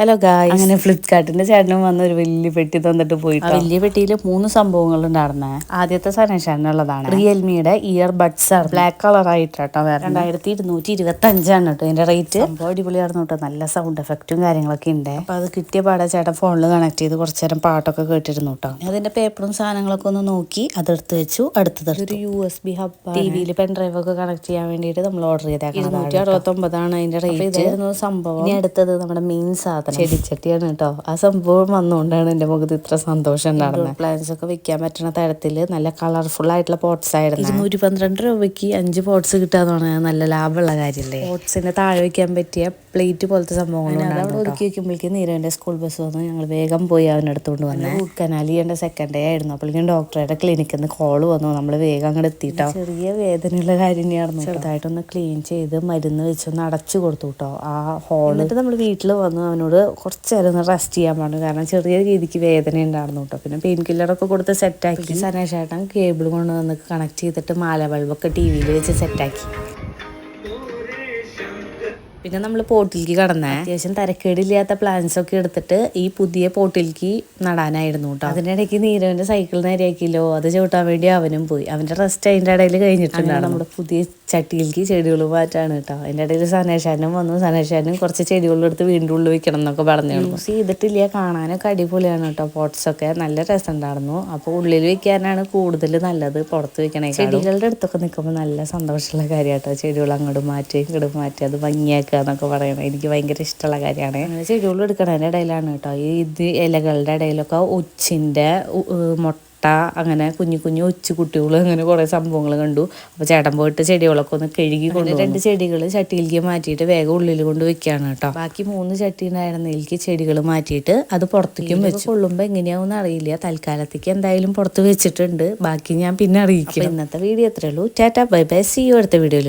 Hello ഗായ് അങ്ങനെ ഫ്ലിപ്കാർട്ടിന്റെ ചേട്ടനും വന്ന് ഒരു വലിയ പെട്ടി തന്നിട്ട് പോയിട്ട്. വലിയ പെട്ടിയിൽ മൂന്ന് സംഭവങ്ങൾ ഉണ്ടായിരുന്നേ. ആദ്യത്തെ സനേഷാനുള്ളതാണ് റിയൽമിയുടെ ഇയർ ബഡ്സ് ആണ്. ബ്ലാക്ക് കളർ ആയിട്ട് കേട്ടോ രണ്ടായിരത്തി ഇരുന്നൂറ്റി ഇരുപത്തി അഞ്ചാണ് കേട്ടോ ഇതിന്റെ റേറ്റ് സംഭവം അടിപൊളിയായിരുന്നു കേട്ടോ. നല്ല സൗണ്ട് എഫക്റ്റും കാര്യങ്ങളൊക്കെ ഉണ്ട് അപ്പൊ അത് കിട്ടിയ പാടെ ചേട്ടൻ ഫോണിൽ കണക്ട് ചെയ്ത് കുറച്ചു നേരം പാട്ടൊക്കെ കേട്ടിരുന്നു കേട്ടോ. അതിന്റെ പേപ്പറും സാധനങ്ങളൊക്കെ ഒന്ന് നോക്കി അതെടുത്ത് വെച്ചു അടുത്തത് ഒരു U S B hub T വിയിൽ പെൻ ഡ്രൈവ് ഒക്കെ കണക്ട് ചെയ്യാൻ വേണ്ടിയിട്ട് നമ്മൾ ഓർഡർ ചെയ്തേക്കാം ഇരുന്നൂറ്റി അറുപത്തി ഒമ്പതാണ് അതിന്റെ റേറ്റ് സംഭവം. ഇനി അടുത്തത് നമ്മുടെ മെയിൻ സാധനം. ചെടിച്ചട്ടിയാണ് കേട്ടോ. ആ സംഭവം വന്നുകൊണ്ടാണ് എന്റെ മുഖത്ത് ഇത്ര സന്തോഷം പ്ലാന്റ്സ് ഒക്കെ വെക്കാൻ പറ്റുന്ന തരത്തിൽ നല്ല കളർഫുൾ ആയിട്ടുള്ള പോട്ട്സ് ആയിരുന്നു. ഇരുന്നൂറ്റി പന്ത്രണ്ട് രൂപയ്ക്ക് അഞ്ച് പോട്ട്സ് കിട്ടാന്ന് പറഞ്ഞാൽ നല്ല ലാഭമുള്ള കാര്യമല്ലേ പോട്ട്സിന്റെ താഴെ വെക്കാൻ പറ്റിയ പ്ലേറ്റ് പോലത്തെ സംഭവങ്ങളാണ് അവിടെ ഒതുക്കി വെക്കുമ്പോഴേക്കും നീരവന്റെ സ്കൂൾ ബസ് വന്ന് ഞങ്ങൾ വേഗം പോയി അവനടുത്തോണ്ട് എടുത്തുകൊണ്ട് വന്നു ചെയ്യേണ്ട സെക്കൻഡ് ഡേ ആയിരുന്നു. അപ്പോഴേക്കും ഡോക്ടറുടെ ക്ലിനിക്കിൽ നിന്ന് കോൾ വന്നു. നമ്മൾ വേഗം അങ്ങോട്ട് എത്തിയിട്ടോ ചെറിയ വേദനയുള്ള കാര്യം തന്നെയായിരുന്നു ചെറുതായിട്ടൊന്ന് ക്ലീൻ ചെയ്ത് മരുന്ന് വെച്ചൊന്ന് അടച്ചു കൊടുത്തു കേട്ടോ. ആ ഹോൾ എന്നിട്ട് നമ്മൾ വീട്ടിൽ വന്നു. അവനോട് കുറച്ച് നേരം ഒന്ന് റെസ്റ്റ് ചെയ്യാൻ പറഞ്ഞു കാരണം ചെറിയ രീതിക്ക് വേദന ഉണ്ടായിരുന്നു കേട്ടോ പിന്നെ പെയിൻ കില്ലറൊക്കെ കൊടുത്ത് സെറ്റാക്കി സനേഷേട്ടൻ കേബിൾ കൊണ്ട് വന്ന് കണക്ട് ചെയ്തിട്ട് മാല ബൾബൊക്കെ ടി വിയിൽ വെച്ച് സെറ്റാക്കി പിന്നെ നമ്മൾ പോട്ടിലേക്ക് കടന്നേ. അത്യാവശ്യം തരക്കേടില്ലാത്ത പ്ലാന്റ്സ് ഒക്കെ എടുത്തിട്ട് ഈ പുതിയ പോട്ടിലേക്ക് നടാനായിരുന്നു കേട്ടോ അതിനിടയ്ക്ക് നീരവന്റെ സൈക്കിൾ നേരെയാക്കിയല്ലോ അത് ചവിട്ടാൻ വേണ്ടി അവനും പോയി. അവന്റെ റെസ്റ്റ് അതിന്റെ ഇടയിൽ കഴിഞ്ഞിട്ടുണ്ടാണ് നമ്മുടെ പുതിയ ചട്ടിയിലേക്ക് ചെടികൾ മാറ്റാണ് കേട്ടോ അതിന്റെ ഇടയിൽ സനേഷാനും വന്നു. സനേഷാനും കുറച്ച് ചെടികളും എടുത്ത് വീണ്ടും ഉള്ളിൽ വെക്കണം എന്നൊക്കെ പറഞ്ഞു യൂസ് ചെയ്തിട്ടില്ല. കാണാനൊക്കെ അടിപൊളിയാണ് കേട്ടോ പോട്ട്സ് ഒക്കെ നല്ല രസമുണ്ടായിരുന്നു. അപ്പോൾ ഉള്ളിൽ വെക്കാനാണ് കൂടുതൽ നല്ലത്. പുറത്ത് വെക്കണേ ചെടികളുടെ അടുത്തൊക്കെ നിൽക്കുമ്പോൾ നല്ല സന്തോഷമുള്ള കാര്യമാട്ടോ ചെടികൾ അങ്ങോട്ട് മാറ്റി ഇങ്ങോട്ട് മാറ്റി. അത് ഭംഗിയാക്കുക എന്നൊക്കെ പറയണം എനിക്ക് ഭയങ്കര ഇഷ്ടമുള്ള കാര്യമാണ്. അങ്ങനെ ചെടികൾ എടുക്കണതിന്റെ ഇടയിലാണ് കേട്ടോ. ഈ ഇത് ഇലകളുടെ ഇടയിലൊക്കെ ഒച്ചിന്റെ മുട്ട അങ്ങനെ കുഞ്ഞു കുഞ്ഞു ഒച്ചു കുട്ടികൾ അങ്ങനെ കുറേ സംഭവങ്ങൾ കണ്ടു. അപ്പോൾ ചേട്ടൻ പോയിട്ട് ചെടികളൊക്കെ ഒന്ന് കഴുകി കൊണ്ട് രണ്ട് ചെടികൾ ചട്ടിയിലേക്ക് മാറ്റിയിട്ട് വേഗം ഉള്ളിൽ കൊണ്ട് വെക്കുകയാണ് കേട്ടോ. ബാക്കി മൂന്ന് ചട്ടി ഉണ്ടായിരുന്നതിലേക്ക് ചെടികൾ മാറ്റിയിട്ട് അത് പുറത്തേക്കും വെച്ച്. കൊള്ളുമ്പോൾ എങ്ങനെയാവും അറിയില്ല. തൽക്കാലത്തേക്ക് എന്തായാലും പുറത്ത് വെച്ചിട്ടുണ്ട്. ബാക്കി ഞാൻ പിന്നെ അറിയിക്കും. ഇന്നത്തെ video എത്രയുള്ളൂ tata bye bye. See you അടുത്ത വീഡിയോയിൽ.